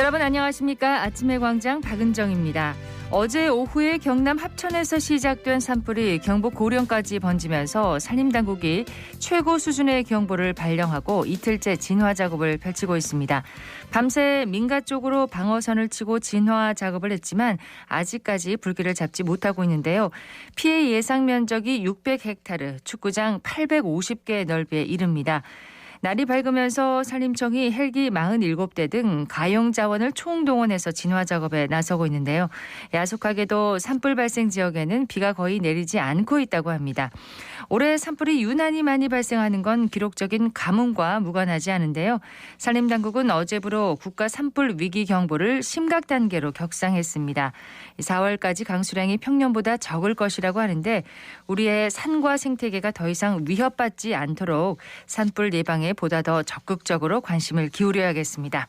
여러분 안녕하십니까? 아침의 광장 박은정입니다. 어제 오후에 경남 합천에서 시작된 산불이 경북 고령까지 번지면서 산림당국이 최고 수준의 경보를 발령하고 이틀째 진화 작업을 펼치고 있습니다. 밤새 민가 쪽으로 방어선을 치고 진화 작업을 했지만 아직까지 불길을 잡지 못하고 있는데요. 피해 예상 면적이 600헥타르, 축구장 850개 넓이에 이릅니다. 날이 밝으면서 산림청이 헬기 47대 등 가용 자원을 총동원해서 진화 작업에 나서고 있는데요. 야속하게도 산불 발생 지역에는 비가 거의 내리지 않고 있다고 합니다. 올해 산불이 유난히 많이 발생하는 건 기록적인 가뭄과 무관하지 않은데요. 산림당국은 어제부로 국가 산불 위기 경보를 심각 단계로 격상했습니다. 4월까지 강수량이 평년보다 적을 것이라고 하는데 우리의 산과 생태계가 더 이상 위협받지 않도록 산불 예방에 보다 더 적극적으로 관심을 기울여야겠습니다.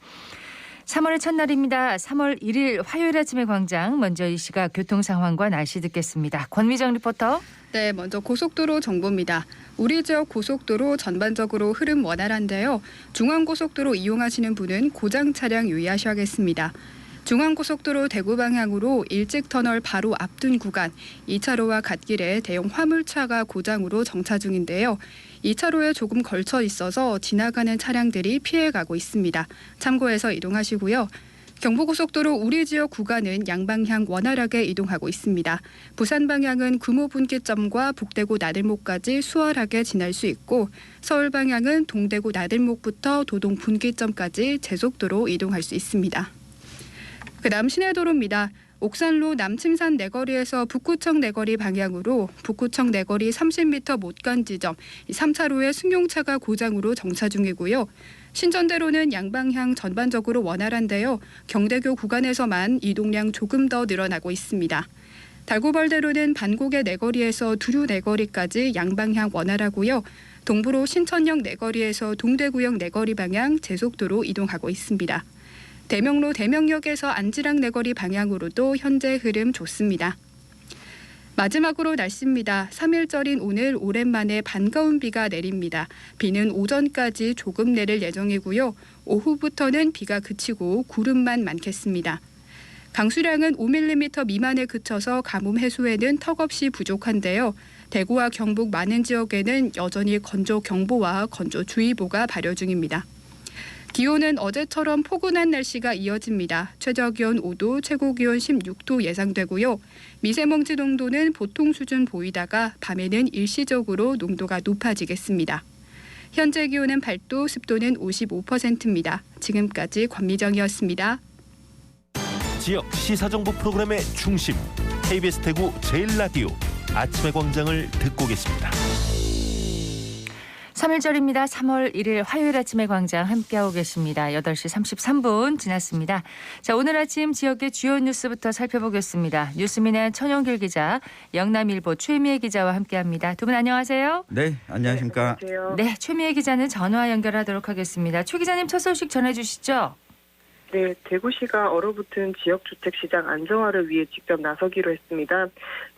3월 첫날입니다. 3월 1일 화요일 아침의 광장 먼저 이 시각 교통 상황과 날씨 듣겠습니다. 권미정 리포터. 네, 먼저 고속도로 정보입니다. 우리 지역 고속도로 전반적으로 흐름 원활한데요. 중앙고속도로 이용하시는 분은 고장 차량 유의하셔야겠습니다. 중앙고속도로 대구 방향으로 일찍터널 바로 앞둔 구간 2차로와 갓길에 대형 화물차가 고장으로 정차 중인데요. 2차로에 조금 걸쳐 있어서 지나가는 차량들이 피해가고 있습니다. 참고해서 이동하시고요. 경부고속도로 우리 지역 구간은 양방향 원활하게 이동하고 있습니다. 부산 방향은 금호 분기점과 북대구 나들목까지 수월하게 지날 수 있고 서울 방향은 동대구 나들목부터 도동 분기점까지 제속도로 이동할 수 있습니다. 그다음 시내도로입니다. 옥산로 남침산 내거리에서 북구청 내거리 방향으로 북구청 내거리 30m 못 간 지점 3차로에 승용차가 고장으로 정차 중이고요. 신전대로는 양방향 전반적으로 원활한데요. 경대교 구간에서만 이동량 조금 더 늘어나고 있습니다. 달구벌대로는 반곡의 내거리에서 두류 내거리까지 양방향 원활하고요. 동부로 신천역 내거리에서 동대구역 내거리 방향 제속도로 이동하고 있습니다. 대명로 대명역에서 안지랑 내거리 방향으로도 현재 흐름 좋습니다. 마지막으로 날씨입니다. 3일절인 오늘 오랜만에 반가운 비가 내립니다. 비는 오전까지 조금 내릴 예정이고요. 오후부터는 비가 그치고 구름만 많겠습니다. 강수량은 5mm 미만에 그쳐서 가뭄 해소에는 턱없이 부족한데요. 대구와 경북 많은 지역에는 여전히 건조 경보와 건조 주의보가 발효 중입니다. 기온은 어제처럼 포근한 날씨가 이어집니다. 최저 기온 5도, 최고 기온 16도 예상되고요. 미세먼지 농도는 보통 수준 보이다가 밤에는 일시적으로 농도가 높아지겠습니다. 현재 기온은 8도, 습도는 55%입니다. 지금까지 권미정이었습니다. 지역 시사 정보 프로그램의 중심 KBS 대구 제일 라디오 아침의 광장을 듣고 계십니다. 3일절입니다. 3월 1일 화요일 아침의 광장 함께하고 계십니다. 8시 33분 지났습니다. 자, 오늘 아침 지역의 주요 뉴스부터 살펴보겠습니다. 뉴스민의 천영길 기자, 영남일보 최미애 기자와 함께합니다. 두 분 안녕하세요. 네, 안녕하십니까. 네, 안녕하세요. 네, 최미애 기자는 전화 연결하도록 하겠습니다. 최 기자님 첫 소식 전해주시죠. 네, 대구시가 얼어붙은 지역주택 시장 안정화를 위해 직접 나서기로 했습니다.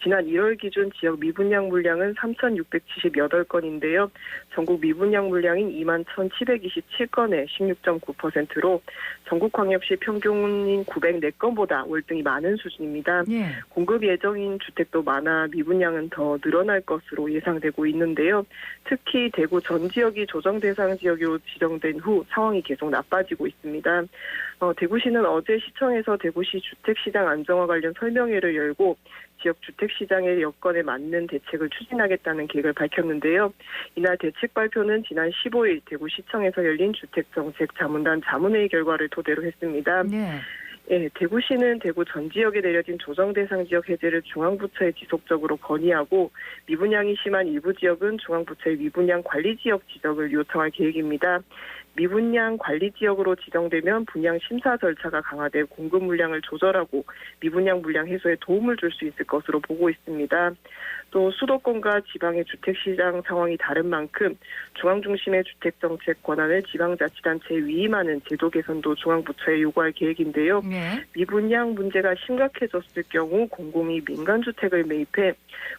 지난 1월 기준 지역 미분양 물량은 3,678건인데요. 전국 미분양 물량인 2만 1,727건에 16.9%로 전국 광역시 평균인 904건보다 월등히 많은 수준입니다. 예. 공급 예정인 주택도 많아 미분양은 더 늘어날 것으로 예상되고 있는데요. 특히 대구 전 지역이 조정 대상 지역으로 지정된 후 상황이 계속 나빠지고 있습니다. 어, 대구시는 어제 시청에서 대구시 주택시장 안정화 관련 설명회를 열고 지역 주택 시장의 여건에 맞는 대책을 추진하겠다는 계획을 밝혔는데요. 이날 대책 발표는 지난 15일 대구시청에서 열린 주택정책 자문단 자문회의 결과를 토대로 했습니다. 네. 예, 대구시는 대구 전 지역에 내려진 조정 대상 지역 해제를 중앙부처에 지속적으로 건의하고 미분양이 심한 일부 지역은 중앙부처의 미분양 관리 지역 지정을 요청할 계획입니다. 미분양 관리 지역으로 지정되면 분양 심사 절차가 강화돼 공급 물량을 조절하고 미분양 물량 해소에 도움을 줄 수 있을 것으로 보고 있습니다. 또 수도권과 지방의 주택 시장 상황이 다른 만큼 중앙 중심의 주택 정책 권한을 지방자치단체에 위임하는 제도 개선도 중앙부처에 요구할 계획인데요. 네. 미분양 문제가 심각해졌을 경우 공공이 민간 주택을 매입해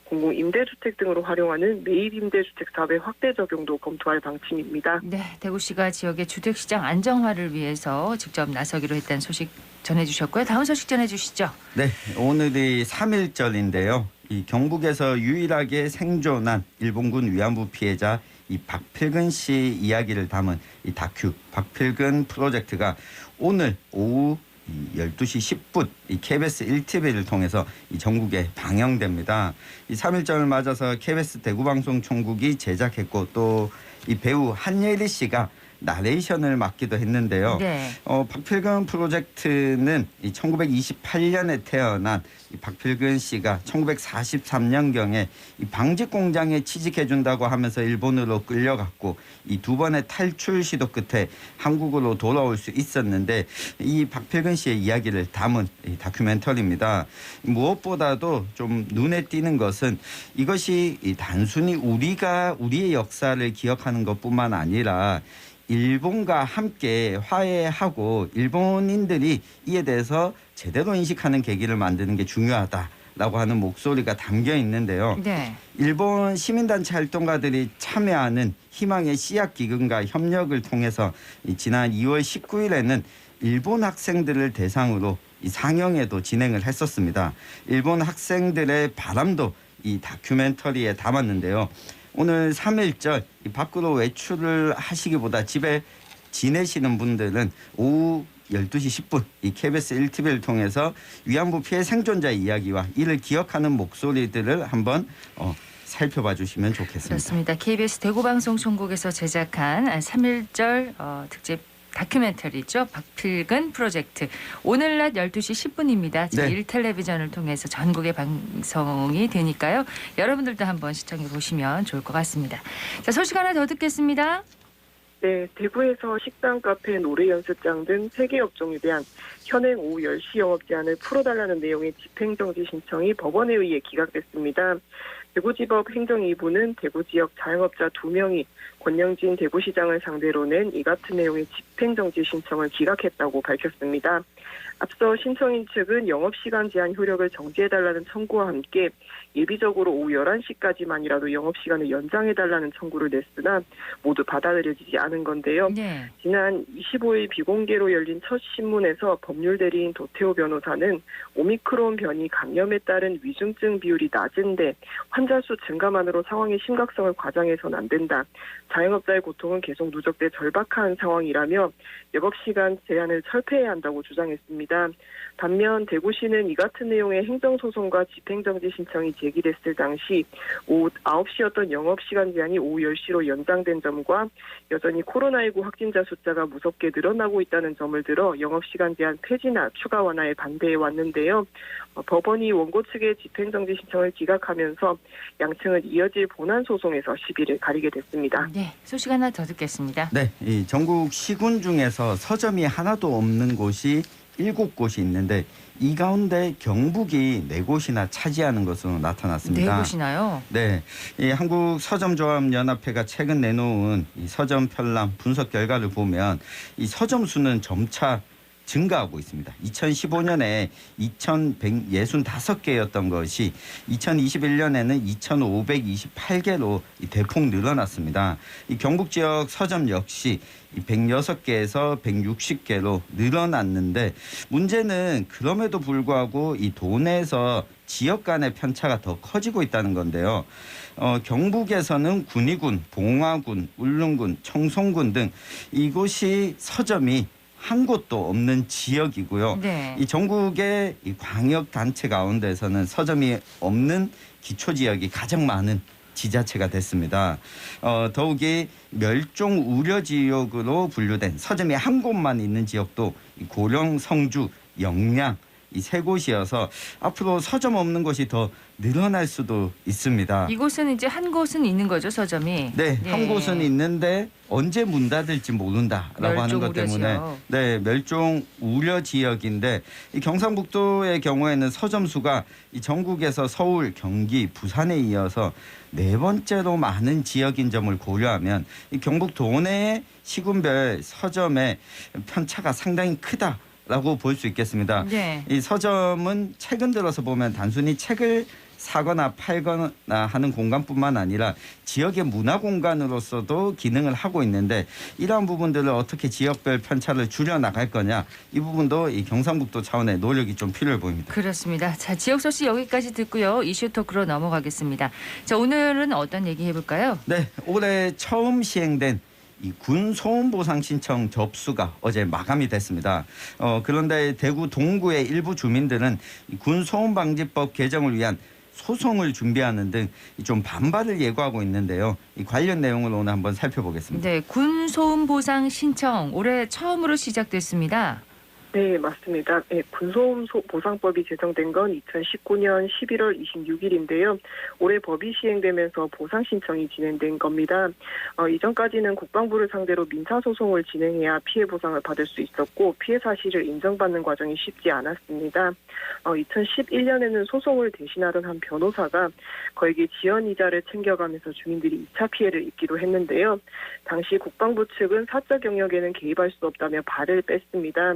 공공 임대주택 등으로 활용하는 매입 임대주택 사업의 확대 적용도 검토할 방침입니다. 네, 대구시가 지역의 주택시장 안정화를 위해서 직접 나서기로 했다는 소식 전해주셨고요. 다음 소식 전해주시죠. 네, 오늘이 3일절인데요. 이 경북에서 유일하게 생존한 일본군 위안부 피해자 이 박필근 씨 이야기를 담은 이 다큐 박필근 프로젝트가 오늘 오후 이 12시 10분 이 KBS 1TV를 통해서 이 전국에 방영됩니다. 이 3일절을 맞아서 KBS 대구방송 총국이 제작했고 또 이 배우 한예리 씨가 나레이션을 맡기도 했는데요. 네. 어, 박필근 프로젝트는 이 1928년에 태어난 이 박필근 씨가 1943년경에 이 방직 공장에 취직해 준다고 하면서 일본으로 끌려갔고 이 두 번의 탈출 시도 끝에 한국으로 돌아올 수 있었는데 이 박필근 씨의 이야기를 담은 이 다큐멘터리입니다. 무엇보다도 좀 눈에 띄는 것은 이것이 이 단순히 우리가 우리의 역사를 기억하는 것뿐만 아니라 일본과 함께 화해하고 일본인들이 이에 대해서 제대로 인식하는 계기를 만드는 게 중요하다 라고 하는 목소리가 담겨 있는데요. 네. 일본 시민단체 활동가들이 참여하는 희망의 씨앗 기금과 협력을 통해서 이 지난 2월 19일에는 일본 학생들을 대상으로 이 상영회도 진행을 했었습니다. 일본 학생들의 바람도 이 다큐멘터리에 담았는데요. 오늘 3일절 이 밖으로 외출을 하시기보다 집에 지내시는 분들은 오후 12시 10분 이 KBS 1TV를 통해서 위안부 피해 생존자 이야기와 이를 기억하는 목소리들을 한번 어, 살펴봐 주시면 좋겠습니다. 그렇습니다. KBS 대구방송총국에서 제작한 3.1절 어, 특집 다큐멘터리죠. 박필근 프로젝트. 오늘 낮 12시 10분입니다. 네. 제1텔레비전을 통해서 전국에 방송이 되니까요. 여러분들도 한번 시청해 보시면 좋을 것 같습니다. 자, 소식 하나 더 듣겠습니다. 네, 대구에서 식당, 카페, 노래 연습장 등세개 업종에 대한 현행 오후 10시 영업 제한을 풀어달라는 내용의 집행정지 신청이 법원에 의해 기각됐습니다. 대구지법 행정 2부는 대구 지역 자영업자 2명이 권영진 대구시장을 상대로 낸이 같은 내용의 집행정지 신청을 기각했다고 밝혔습니다. 앞서 신청인 측은 영업시간 제한 효력을 정지해달라는 청구와 함께 예비적으로 오후 11시까지만이라도 영업시간을 연장해달라는 청구를 냈으나 모두 받아들여지지 않은 건데요. 네. 지난 25일 비공개로 열린 첫 신문에서 법률 대리인 도태호 변호사는 오미크론 변이 감염에 따른 위중증 비율이 낮은데 환자 수 증가만으로 상황의 심각성을 과장해서는 안 된다. 자영업자의 고통은 계속 누적돼 절박한 상황이라며 영업시간 제한을 철폐해야 한다고 주장했습니다. 반면 대구시는 이 같은 내용의 행정소송과 집행정지 신청이 제기됐을 당시 오후 9시였던 영업시간 제한이 오후 10시로 연장된 점과 여전히 코로나19 확진자 숫자가 무섭게 늘어나고 있다는 점을 들어 영업시간 제한 폐지나 추가 완화에 반대해 왔는데요. 어, 법원이 원고 측의 집행정지 신청을 기각하면서 양측은 이어질 본안 소송에서 시비를 가리게 됐습니다. 네. 소식 하나 더 듣겠습니다. 네, 이 전국 시군 중에서 서점이 하나도 없는 곳이 일곱 곳이 있는데 이 가운데 경북이 네 곳이나 차지하는 것으로 네 나타났습니다. 곳이나요? 네, 이 한국 서점조합 연합회가 최근 내놓은 이 서점 편람 분석 결과를 보면 이 서점 수는 점차 증가하고 있습니다. 2015년에 2,165개였던 것이 2021년에는 2,528개로 대폭 늘어났습니다. 이 경북 지역 서점 역시 이 106개에서 160개로 늘어났는데 문제는 그럼에도 불구하고 이 도내에서 지역 간의 편차가 더 커지고 있다는 건데요. 어, 경북에서는 군위군, 봉화군, 울릉군, 청송군 등 이곳이 서점이 한 곳도 없는 지역이고요. 네. 이 전국의 이 광역 단체 가운데서는 서점이 없는 기초 지역이 가장 많은 지자체가 됐습니다. 어, 더욱이 멸종 우려 지역으로 분류된 서점이 한 곳만 있는 지역도 이 고령, 성주, 영양 이 세 곳이어서 앞으로 서점 없는 곳이 더 늘어날 수도 있습니다. 이곳은 이제 한 곳은 있는 거죠 서점이. 네, 예. 한 곳은 있는데 언제 문 닫을지 모른다라고 하는 것 때문에 지역. 네 멸종 우려 지역인데 이 경상북도의 경우에는 서점 수가 이 전국에서 서울, 경기, 부산에 이어서 네 번째로 많은 지역인 점을 고려하면 이 경북 도내의 시군별 서점의 편차가 상당히 크다 라고 볼 수 있겠습니다. 네. 이 서점은 최근 들어서 보면 단순히 책을 사거나 팔거나 하는 공간뿐만 아니라 지역의 문화 공간으로서도 기능을 하고 있는데 이러한 부분들을 어떻게 지역별 편차를 줄여 나갈 거냐 이 부분도 이 경상북도 차원의 노력이 좀 필요해 보입니다. 그렇습니다. 자 지역 소식 여기까지 듣고요 이슈 토크로 넘어가겠습니다. 자 오늘은 어떤 얘기 해볼까요? 네, 올해 처음 시행된 이군 소음 보상 신청 접수가 어제 마감이 됐습니다. 어, 그런데 대구 동구의 일부 주민들은 이군 소음 방지법 개정을 위한 소송을 준비하는 등 좀 반발을 예고하고 있는데요. 이 관련 내용을 오늘 한번 살펴보겠습니다. 네 군소음 보상 신청 올해 처음으로 시작됐습니다. 네, 맞습니다. 네, 군소음 소- 보상법이 제정된 건 2019년 11월 26일인데요. 올해 법이 시행되면서 보상 신청이 진행된 겁니다. 어, 이전까지는 국방부를 상대로 민사 소송을 진행해야 피해 보상을 받을 수 있었고 피해 사실을 인정받는 과정이 쉽지 않았습니다. 어, 2011년에는 소송을 대신하던 한 변호사가 거액의 지연 이자를 챙겨가면서 주민들이 2차 피해를 입기도 했는데요. 당시 국방부 측은 사적 영역에는 개입할 수 없다며 발을 뺐습니다.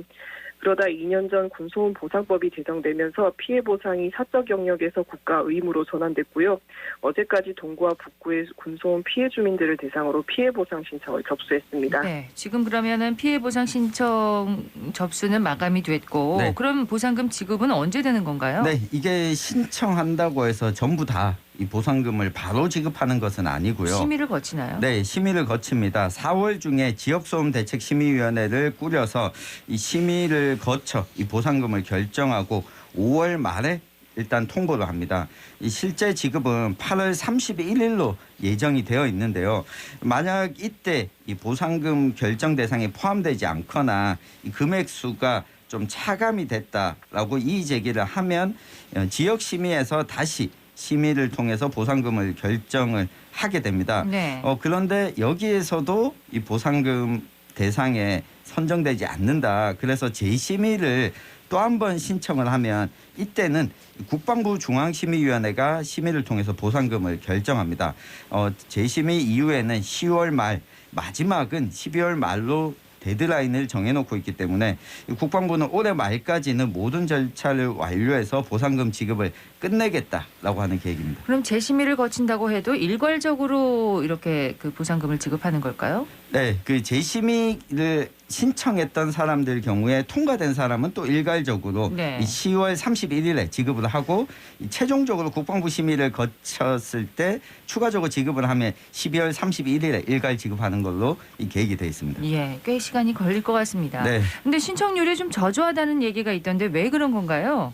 그러다 2년 전 군소음 보상법이 제정되면서 피해 보상이 사적 영역에서 국가 의무로 전환됐고요. 어제까지 동구와 북구의 군소음 피해 주민들을 대상으로 피해 보상 신청을 접수했습니다. 네 지금 그러면은 피해 보상 신청 접수는 마감이 됐고 네. 그럼 보상금 지급은 언제 되는 건가요? 네, 이게 신청한다고 해서 전부 다 이 보상금을 바로 지급하는 것은 아니고요. 심의를 거치나요? 네, 심의를 거칩니다. 4월 중에 지역소음 대책 심의위원회를 꾸려서 이 심의를 거쳐 이 보상금을 결정하고 5월 말에 일단 통보를 합니다. 이 실제 지급은 8월 31일로 예정이 되어 있는데요. 만약 이때 이 보상금 결정 대상에 포함되지 않거나 이 금액 수가 좀 차감이 됐다라고 이의 제기를 하면 어, 지역 심의에서 다시 심의를 통해서 보상금을 결정을 하게 됩니다. 네. 어, 그런데 여기에서도 이 보상금 대상에 선정되지 않는다. 그래서 재심의를 또 한 번 신청을 하면 이때는 국방부 중앙심의위원회가 심의를 통해서 보상금을 결정합니다. 어, 재심의 이후에는 10월 말 마지막은 12월 말로 데드라인을 정해놓고 있기 때문에 이 국방부는 올해 말까지는 모든 절차를 완료해서 보상금 지급을 끝내겠다라고 하는 계획입니다. 그럼 재심의를 거친다고 해도 일괄적으로 이렇게 그 보상금을 지급하는 걸까요? 네, 그 재심의를 신청했던 사람들 경우에 통과된 사람은 또 일괄적으로 네. 이 10월 31일에 지급을 하고 이 최종적으로 국방부 심의를 거쳤을 때 추가적으로 지급을 하면 12월 31일에 일괄 지급하는 걸로 이 계획이 되어 있습니다. 예, 꽤 시간이 걸릴 것 같습니다. 네, 근데 신청률이 좀 저조하다는 얘기가 있던데 왜 그런 건가요?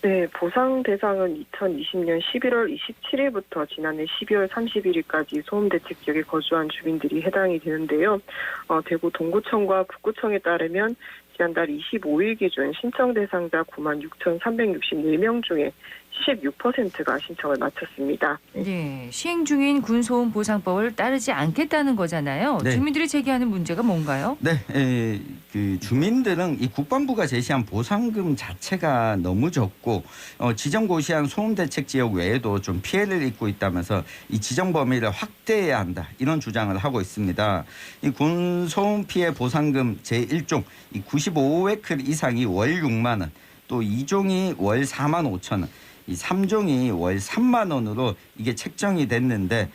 네, 보상 대상은 2020년 11월 27일부터 지난해 12월 31일까지 소음대책 지역에 거주한 주민들이 해당이 되는데요. 어, 대구 동구청과 북구청에 따르면 지난달 25일 기준 신청 대상자 9만 6,364명 중에 76%가 신청을 마쳤습니다. 예, 시행 중인 군소음 보상법을 따르지 않겠다는 거잖아요. 네. 주민들이 제기하는 문제가 뭔가요? 네, 에, 그 주민들은 이 국방부가 제시한 보상금 자체가 너무 적고 어, 지정 고시한 소음 대책 지역 외에도 좀 피해를 입고 있다면서 이 지정 범위를 확대해야 한다 이런 주장을 하고 있습니다. 이 군소음 피해 보상금 제 1종 이 95웨클 이상이 월 6만 원, 또 2종이 월 4만 5천 원, 이 3종이 월 3만 원으로 이게 책정이 됐는데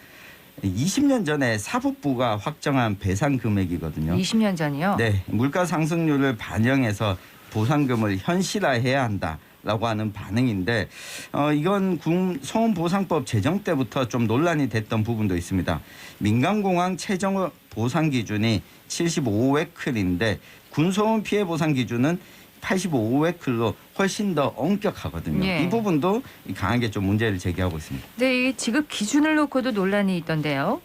20년 전에 사법부가 확정한 배상 금액이거든요. 20년 전이요. 네, 물가 상승률을 반영해서 보상금을 현실화해야 한다 라고 하는 반응인데 어, 이건 군 소음 보상법 제정 때부터 좀 논란이 됐던 부분도 있습니다. 민간공항 최종 보상 기준이 75웨클인데 군소음 피해 보상 기준은 85웨클로 훨씬 더 엄격하거든요. 예. 이 부분도 강하게 좀 문제를 제기하고 있습니다. 네, 이 지급 기준을 놓고도 논란이 있던데요.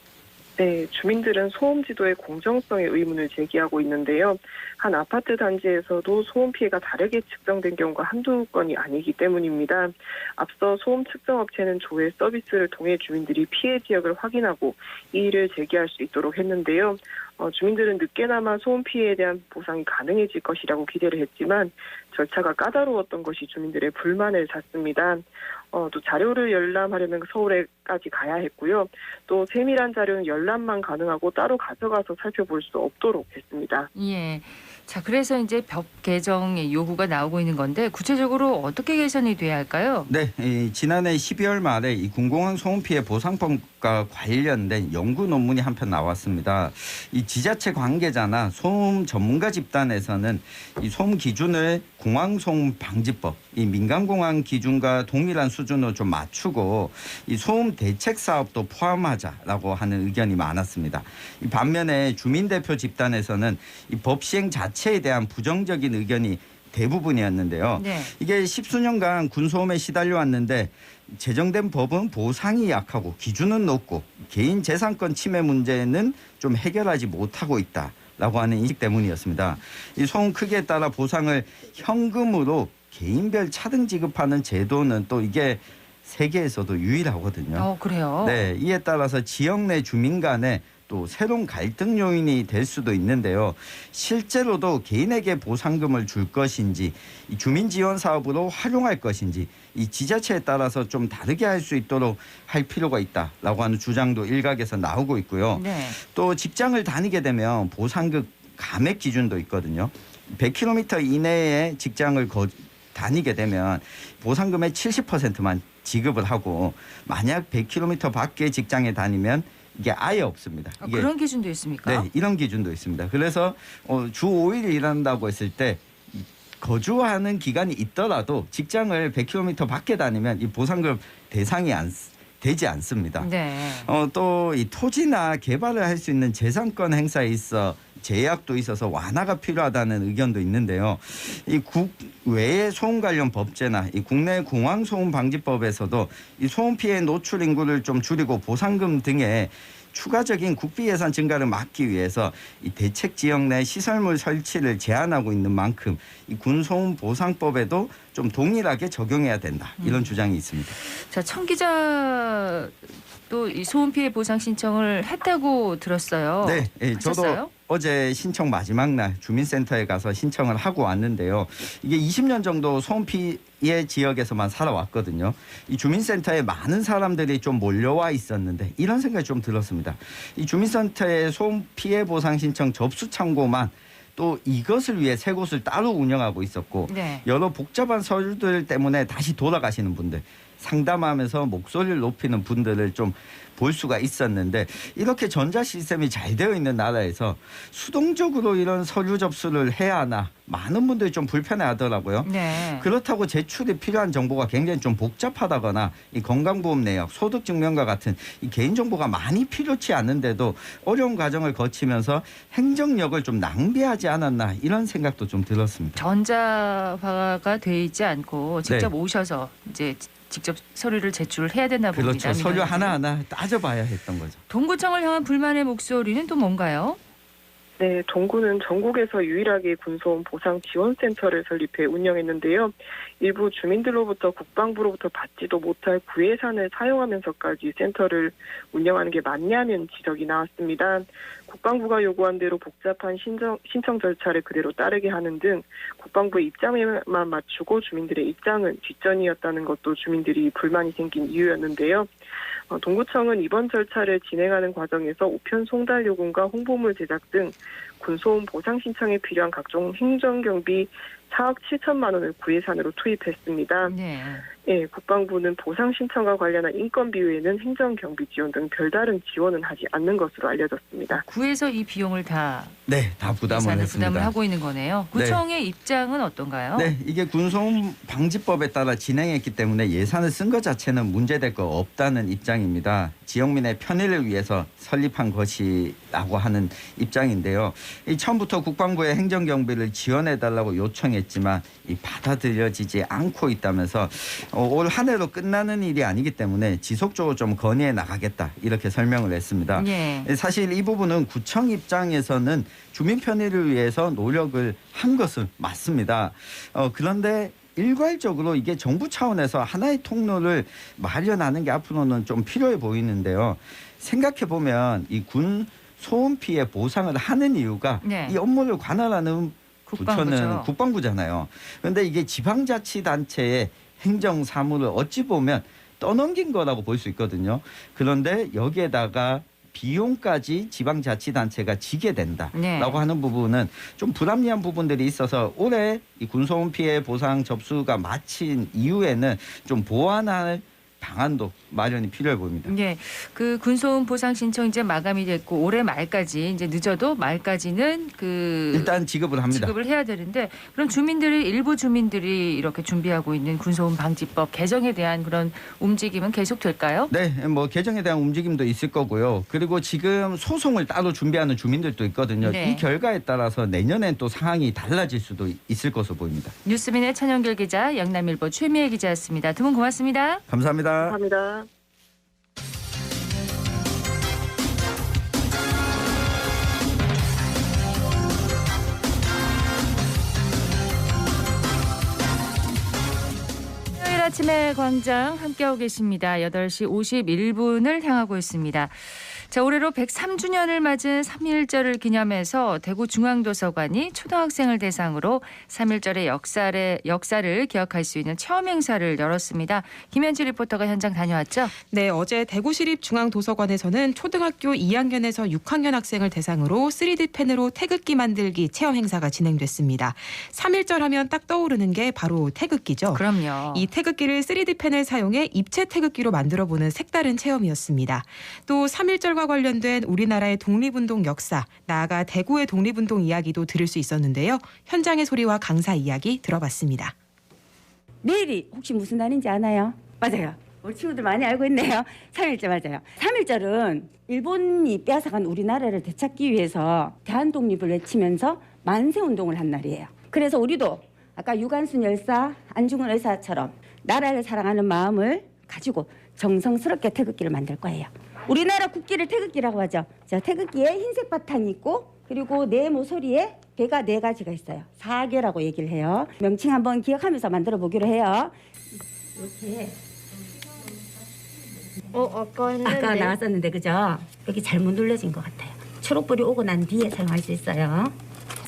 네, 주민들은 소음 지도의 공정성에 의문을 제기하고 있는데요. 한 아파트 단지에서도 소음 피해가 다르게 측정된 경우가 한두 건이 아니기 때문입니다. 앞서 소음 측정 업체는 조회 서비스를 통해 주민들이 피해 지역을 확인하고 이의를 제기할 수 있도록 했는데요. 어, 주민들은 늦게나마 소음 피해에 대한 보상이 가능해질 것이라고 기대를 했지만 절차가 까다로웠던 것이 주민들의 불만을 샀습니다. 어, 또 자료를 열람하려면 서울에까지 가야 했고요. 또 세밀한 자료는 열람만 가능하고 따로 가져가서 살펴볼 수 없도록 했습니다. 예. 자, 그래서 이제 법 개정의 요구가 나오고 있는 건데 구체적으로 어떻게 개선이 돼야 할까요? 네, 이 지난해 12월 말에 이 공공항 소음 피해 보상법과 관련된 연구 논문이 한 편 나왔습니다. 이 지자체 관계자나 소음 전문가 집단에서는 이 소음 기준을 공항 소음 방지법, 이 민간 공항 기준과 동일한 수준으로 좀 맞추고 이 소음 대책 사업도 포함하자라고 하는 의견이 많았습니다. 이 반면에 주민 대표 집단에서는 이 법 시행 자체 에 대한 부정적인 의견이 대부분이었는데요. 네. 이게 십수년간 군소음에 시달려 왔는데 제정된 법은 보상이 약하고 기준은 높고 개인 재산권 침해 문제는 좀 해결하지 못하고 있다 라고 하는 인식 때문이었습니다. 이 소음 크기에 따라 보상을 현금으로 개인별 차등 지급하는 제도는 또 이게 세계에서도 유일하거든요. 어, 그래요. 네, 이에 따라서 지역 내 주민 간에 또 새로운 갈등 요인이 될 수도 있는데요. 실제로도 개인에게 보상금을 줄 것인지 이 주민 지원 사업으로 활용할 것인지 이 지자체에 따라서 좀 다르게 할 수 있도록 할 필요가 있다라고 하는 주장도 일각에서 나오고 있고요. 네. 또 직장을 다니게 되면 보상금 감액 기준도 있거든요. 100km 이내에 직장을 거, 다니게 되면 보상금의 70%만 지급을 하고 만약 100km 밖에 직장에 다니면 이게 아예 없습니다. 어, 이게 그런 기준도 있습니까? 네, 이런 기준도 있습니다. 그래서 어, 주 5일 일한다고 했을 때이 거주하는 기간이 있더라도 직장을 100km 밖에 다니면 이 보상금 대상이 안, 되지 않습니다. 네. 어, 또 이 토지나 개발을 할 수 있는 재산권 행사에 있어 제약도 있어서 완화가 필요하다는 의견도 있는데요. 이 국외의 소음 관련 법제나 이 국내 공항 소음 방지법에서도 이 소음 피해 노출 인구를 좀 줄이고 보상금 등의 추가적인 국비 예산 증가를 막기 위해서 이 대책 지역 내 시설물 설치를 제한하고 있는 만큼 이 군소음 보상법에도 좀 동일하게 적용해야 된다 이런 주장이 있습니다. 자, 청 기자 또이 소음 피해 보상 신청을 했다고 들었어요. 네, 예? 저도 어제 신청 마지막 날 주민센터에 가서 신청을 하고 왔는데요. 이게 20년 정도 소음 피해 지역에서만 살아왔거든요. 이 주민센터에 많은 사람들이 좀 몰려와 있었는데 이런 생각이 좀 들었습니다. 이 주민센터의 소음 피해 보상 신청 접수 창고만 또 이것을 위해 세 곳을 따로 운영하고 있었고 네. 여러 복잡한 서류들 때문에 다시 돌아가시는 분들 상담하면서 목소리를 높이는 분들을 좀 볼 수가 있었는데 이렇게 전자 시스템이 잘 되어 있는 나라에서 수동적으로 이런 서류 접수를 해야 하나 많은 분들이 좀 불편해 하더라고요. 네. 그렇다고 제출이 필요한 정보가 굉장히 좀 복잡하다거나 이 건강보험 내역, 소득증명과 같은 이 개인정보가 많이 필요치 않은데도 어려운 과정을 거치면서 행정력을 좀 낭비하지 않았나 이런 생각도 좀 들었습니다. 전자화가 돼 있지 않고 직접 네. 오셔서 이제 직접 서류를 제출을 해야 되나 봅니다. 그렇죠. 서류. 하나하나 따져봐야 했던 거죠. 동구청을 향한 불만의 목소리는 또 뭔가요? 네, 동구는 전국에서 유일하게 군소음 보상 지원센터를 설립해 운영했는데요. 일부 주민들로부터 국방부로부터 받지도 못할 구예산을 사용하면서까지 센터를 운영하는 게 맞냐는 지적이 나왔습니다. 국방부가 요구한 대로 복잡한 신청, 신청 절차를 그대로 따르게 하는 등 국방부의 입장에만 맞추고 주민들의 입장은 뒷전이었다는 것도 주민들이 불만이 생긴 이유였는데요. 어, 동구청은 이번 절차를 진행하는 과정에서 우편 송달 요금과 홍보물 제작 등 군소음 보상 신청에 필요한 각종 행정 경비 4억 7천만 원을 구예산으로 투입했습니다. 네. 예, 국방부는 보상 신청과 관련한 인건비 외에는 행정 경비 지원 등 별다른 지원은 하지 않는 것으로 알려졌습니다. 구에서 이 비용을 다 네, 다 부담을 예산을 했습니다. 부담을 하고 있는 거네요. 구청의 입장은 어떤가요? 네, 이게 군소음 방지법에 따라 진행했기 때문에 예산을 쓴 것 자체는 문제될 거 없다는 입장입니다. 지역민의 편의를 위해서 설립한 것이라고 하는 입장인데요. 이 처음부터 국방부의 행정 경비를 지원해 달라고 요청해 요청했지만 이 받아들여지지 않고 있다면서 어, 올한 해로 끝나는 일이 아니기 때문에 지속적으로 좀 건의해 나가겠다 이렇게 설명을 했습니다. 예. 사실 이 부분은 구청 입장에서는 주민 편의를 위해서 노력을 한 것은 맞습니다. 어, 그런데 일괄적으로 이게 정부 차원에서 하나의 통로를 마련하는 게 앞으로는 좀 필요해 보이는데요. 생각해 보면 이군 소음 피해 보상을 하는 이유가 네. 이 업무를 관할하는 국방부죠. 국방부잖아요. 그런데 이게 지방자치단체의 행정 사무를 어찌 보면 떠넘긴 거라고 볼 수 있거든요. 그런데 여기에다가 비용까지 지방자치단체가 지게 된다라고 네. 하는 부분은 좀 불합리한 부분들이 있어서 올해 이 군소음 피해 보상 접수가 마친 이후에는 좀 보완할 방안도 마련이 필요해 보입니다. 예, 그 군소음 보상 신청 이제 마감이 됐고 올해 말까지 이제 늦어도 말까지는 그 일단 지급을 합니다. 지급을 해야 되는데 그럼 주민들이 일부 주민들이 이렇게 준비하고 있는 군소음 방지법 개정에 대한 그런 움직임은 계속 될까요? 네, 뭐 개정에 대한 움직임도 있을 거고요. 그리고 지금 소송을 따로 준비하는 주민들도 있거든요. 네. 이 결과에 따라서 내년엔 또 상황이 달라질 수도 있을 것으로 보입니다. 뉴스민의 천연결 기자, 영남일보 최미애 기자였습니다. 두 분 고맙습니다. 감사합니다. 감사합니다. 토요일 아침에 광장 함께하고 계십니다. 8시 51분을 향하고 있습니다. 자, 올해로 103주년을 맞은 3.1절을 기념해서 대구 중앙도서관이 초등학생을 대상으로 3.1절의 역사를, 역사를 기억할 수 있는 체험 행사를 열었습니다. 김현지 리포터가 현장 다녀왔죠? 네, 어제 대구시립중앙도서관에서는 초등학교 2학년에서 6학년 학생을 대상으로 3D 펜으로 태극기 만들기 체험 행사가 진행됐습니다. 3.1절 하면 딱 떠오르는 게 바로 태극기죠. 그럼요. 이 태극기를 3D 펜을 사용해 입체 태극기로 만들어보는 색다른 체험이었습니다. 또 3.1절 과 관련된 우리나라의 독립운동 역사, 나아가 대구의 독립운동 이야기도 들을 수 있었는데요. 현장의 소리와 강사 이야기 들어봤습니다. 내일이 혹시 무슨 날인지 아나요? 맞아요. 우리 친구들 많이 알고 있네요. 3일절 맞아요. 3일절은 일본이 빼앗아간 우리나라를 되찾기 위해서 대한독립을 외치면서 만세운동을 한 날이에요. 그래서 우리도 아까 유관순 열사, 안중근 의사처럼 나라를 사랑하는 마음을 가지고 정성스럽게 태극기를 만들 거예요. 우리나라 국기를 태극기라고 하죠. 자, 태극기에 흰색 바탕이 있고 그리고 네 모서리에 개가 네 가지가 있어요. 사계라고 얘기를 해요. 명칭 한번 기억하면서 만들어 보기로 해요. 이렇게 어, 아까 했는데. 아까 나왔었는데 그죠? 여기 잘못 눌러진 것 같아요. 초록불이 오고 난 뒤에 사용할 수 있어요.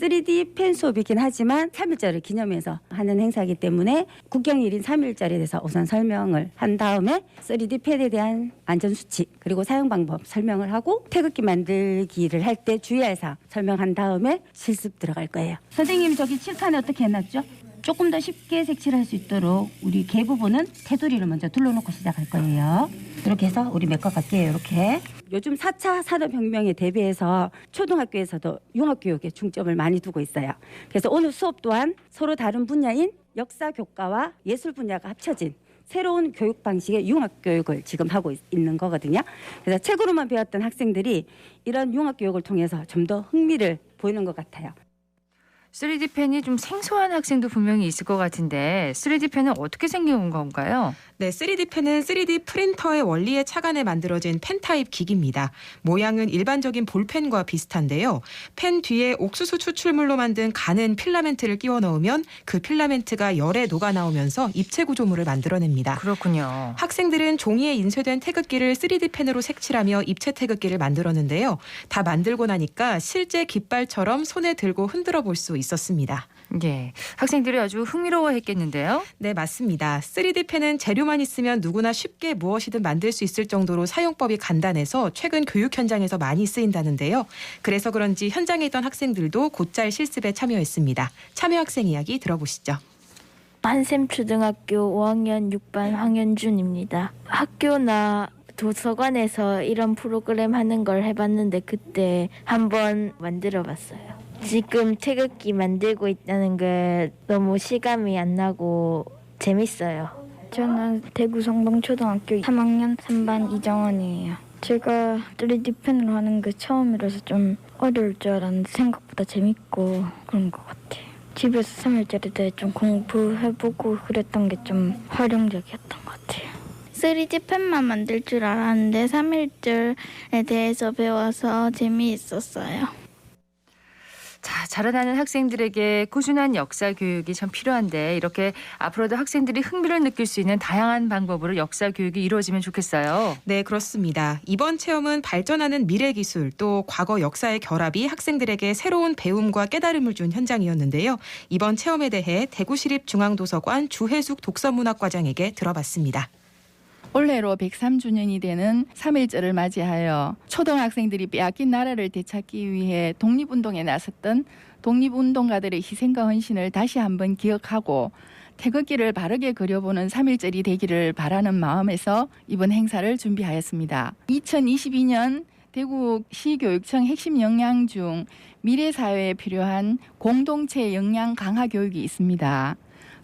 3D 펜 수업이긴 하지만 3일절을 기념해서 하는 행사이기 때문에 국경일인 3일절에 대해서 우선 설명을 한 다음에 3D 펜에 대한 안전수칙 그리고 사용 방법 설명을 하고 태극기 만들기를 할 때 주의할 사항 설명한 다음에 실습 들어갈 거예요. 선생님 저기 칠판에 어떻게 해놨죠? 조금 더 쉽게 색칠할 수 있도록 우리 개 부분은 테두리를 먼저 둘러놓고 시작할 거예요. 이렇게 해서 우리 맥과 갈게요. 이렇게. 요즘 4차 산업혁명에 대비해서 초등학교에서도 융합교육에 중점을 많이 두고 있어요. 그래서 오늘 수업 또한 서로 다른 분야인 역사 교과와 예술 분야가 합쳐진 새로운 교육 방식의 융합 교육을 지금 하고 있- 있는 거거든요. 그래서 책으로만 배웠던 학생들이 이런 융합 교육을 통해서 좀 더 흥미를 보이는 것 같아요. 3D 펜이 좀 생소한 학생도 분명히 있을 것 같은데 3D 펜은 어떻게 생긴 건가요? 네, 3D 펜은 3D 프린터의 원리에 착안해 만들어진 펜 타입 기기입니다. 모양은 일반적인 볼펜과 비슷한데요. 펜 뒤에 옥수수 추출물로 만든 가는 필라멘트를 끼워 넣으면 그 필라멘트가 열에 녹아 나오면서 입체 구조물을 만들어냅니다. 그렇군요. 학생들은 종이에 인쇄된 태극기를 3D 펜으로 색칠하며 입체 태극기를 만들었는데요. 다 만들고 나니까 실제 깃발처럼 손에 들고 흔들어 볼 수 있었습니다. 예. 학생들이 아주 흥미로워했겠는데요. 네, 맞습니다. 3D 펜은 재료만 있으면 누구나 쉽게 무엇이든 만들 수 있을 정도로 사용법이 간단해서 최근 교육 현장에서 많이 쓰인다는데요. 그래서 그런지 현장에 있던 학생들도 곧잘 실습에 참여했습니다. 참여 학생 이야기 들어보시죠. 반샘 초등학교 5학년 6반 황현준입니다. 학교나 도서관에서 이런 프로그램 하는 걸 해봤는데 그때 한번 만들어 봤어요. 지금 태극기 만들고 있다는 게 너무 시감이 안 나고 재밌어요. 저는 대구 성동초등학교 3학년 3반 이정원이에요. 제가 3D 펜으로 하는 게 처음이라서 좀 어려울 줄 알았는데 생각보다 재밌고 그런 것 같아요. 집에서 3일절에 대해 좀 공부해보고 그랬던 게 좀 활용적이었던 것 같아요. 3D 펜만 만들 줄 알았는데 3일절에 대해서 배워서 재미있었어요. 자, 자라나는 학생들에게 꾸준한 역사 교육이 참 필요한데 이렇게 앞으로도 학생들이 흥미를 느낄 수 있는 다양한 방법으로 역사 교육이 이루어지면 좋겠어요. 네, 그렇습니다. 이번 체험은 발전하는 미래 기술 또 과거 역사의 결합이 학생들에게 새로운 배움과 깨달음을 준 현장이었는데요. 이번 체험에 대해 대구시립중앙도서관 주혜숙 독서문학과장에게 들어봤습니다. 올해로 103주년이 되는 3.1절을 맞이하여 초등학생들이 빼앗긴 나라를 되찾기 위해 독립운동에 나섰던 독립운동가들의 희생과 헌신을 다시 한번 기억하고 태극기를 바르게 그려보는 3.1절이 되기를 바라는 마음에서 이번 행사를 준비하였습니다. 2022년 대구시교육청 핵심 역량 중 미래 사회에 필요한 공동체 역량 강화 교육이 있습니다.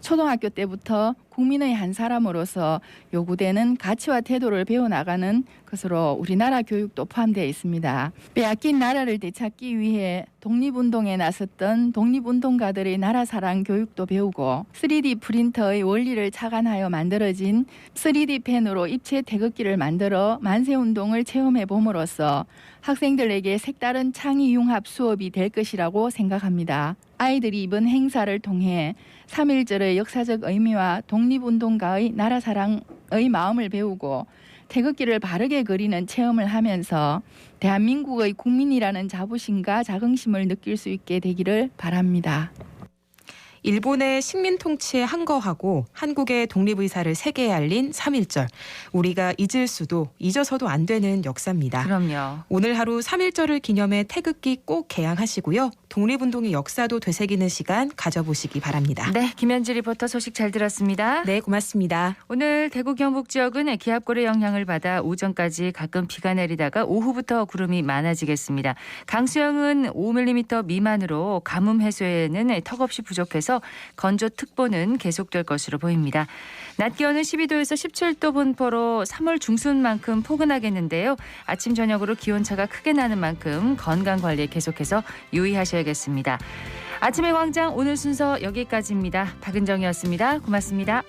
초등학교 때부터 국민의 한 사람으로서 요구되는 가치와 태도를 배워나가는 것으로 우리나라 교육도 포함되어 있습니다. 빼앗긴 나라를 되찾기 위해 독립운동에 나섰던 독립운동가들의 나라 사랑 교육도 배우고 3D 프린터의 원리를 착안하여 만들어진 3D 펜으로 입체 태극기를 만들어 만세운동을 체험해 봄으로써 학생들에게 색다른 창의 융합 수업이 될 것이라고 생각합니다. 아이들이 이번 행사를 통해 3.1절의 역사적 의미와 독립운동가의 나라 사랑의 마음을 배우고 태극기를 바르게 그리는 체험을 하면서 대한민국의 국민이라는 자부심과 자긍심을 느낄 수 있게 되기를 바랍니다. 일본의 식민 통치에 항거하고 한국의 독립 의사를 세계에 알린 3.1절. 우리가 잊을 수도 잊어서도 안 되는 역사입니다. 그럼요. 오늘 하루 3.1절을 기념해 태극기 꼭 개양하시고요. 독립운동의 역사도 되새기는 시간 가져보시기 바랍니다. 네, 김현지 리포터 소식 잘 들었습니다. 네, 고맙습니다. 오늘 대구 경북 지역은 기압골의 영향을 받아 오전까지 가끔 비가 내리다가 오후부터 구름이 많아지겠습니다. 강수영은 5mm 미만으로 가뭄 해소에는 턱없이 부족해서 건조특보는 계속될 것으로 보입니다. 낮 기온은 12도에서 17도 분포로 3월 중순만큼 포근하겠는데요. 아침 저녁으로 기온차가 크게 나는 만큼 건강 관리에 계속해서 유의하셔야겠습니다. 아침의 광장 오늘 순서 여기까지입니다. 박은정이었습니다. 고맙습니다.